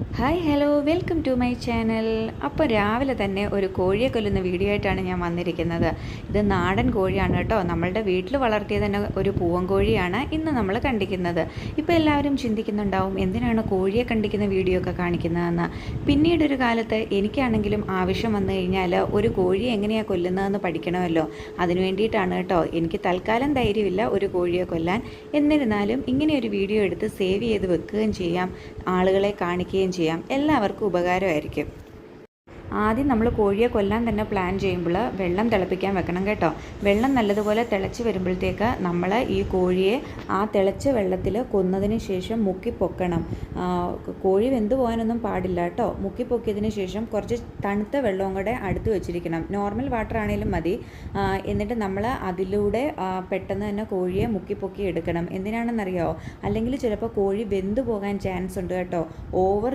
Hi hello welcome to my channel അപ്പോൾ രാവിലെ തന്നെ ഒരു കോഴിയെ കൊല്ലുന്ന വീഡിയോ ആയിട്ടാണ് ഞാൻ വന്നിരിക്കുന്നത്. ഇത് നാടൻ കോഴിയാണ് കേട്ടോ. നമ്മളുടെ വീട്ടിൽ വളർത്തിയ തന്നെ ഒരു പൂവൻ കോഴിയാണ് ഇന്ന് നമ്മൾ കണ്ടിക്കുന്നത് ഇപ്പോൾ എല്ലാവരും ചിന്തിക്കുന്നുണ്ടാവും എന്തിനാണ് കോഴിയെ കണ്ടിക്കുന്ന വീഡിയോ ഒക്കെ കാണിക്കുന്നതെന്ന്. പിന്നീടൊരു കാലത്ത് എനിക്കാണെങ്കിലും ആവശ്യം വന്നു കഴിഞ്ഞാൽ ഒരു കോഴിയെ എങ്ങനെയാണ് കൊല്ലുന്നതെന്ന് പഠിക്കണമല്ലോ. അതിനു വേണ്ടിയിട്ടാണ് കേട്ടോ. എനിക്ക് തൽക്കാലം ധൈര്യമില്ല ഒരു കോഴിയെ കൊല്ലാൻ. എന്നിരുന്നാലും ഇങ്ങനെ ഒരു വീഡിയോ എടുത്ത് സേവ് ചെയ്ത് വെക്കുകയും ചെയ്യാം. ആളുകളെ കാണിക്കുകയും ചെയ്യാം. എല്ലാവർക്കും ഉപകാരമായിരിക്കും. ആദ്യം നമ്മൾ കോഴിയെ കൊല്ലാൻ തന്നെ പ്ലാൻ ചെയ്യുമ്പോൾ വെള്ളം തിളപ്പിക്കാൻ വെക്കണം കേട്ടോ. വെള്ളം നല്ലതുപോലെ തിളച്ച് വരുമ്പോഴത്തേക്ക് നമ്മൾ ഈ കോഴിയെ ആ തിളച്ച വെള്ളത്തിൽ കൊന്നതിന് ശേഷം മുക്കി പൊക്കണം. കോഴി വെന്ത് പോകാനൊന്നും പാടില്ല കേട്ടോ. മുക്കി പൊക്കിയതിന് ശേഷം കുറച്ച് തണുത്ത വെള്ളവും കൂടെ അടുത്ത് വെച്ചിരിക്കണം. നോർമൽ വാട്ടർ ആണെങ്കിലും മതി. എന്നിട്ട് നമ്മൾ അതിലൂടെ പെട്ടെന്ന് തന്നെ കോഴിയെ മുക്കി പൊക്കി എടുക്കണം. എന്തിനാണെന്നറിയോ? അല്ലെങ്കിൽ ചിലപ്പോൾ കോഴി വെന്ത് പോകാൻ ചാൻസ് ഉണ്ട് കേട്ടോ. ഓവർ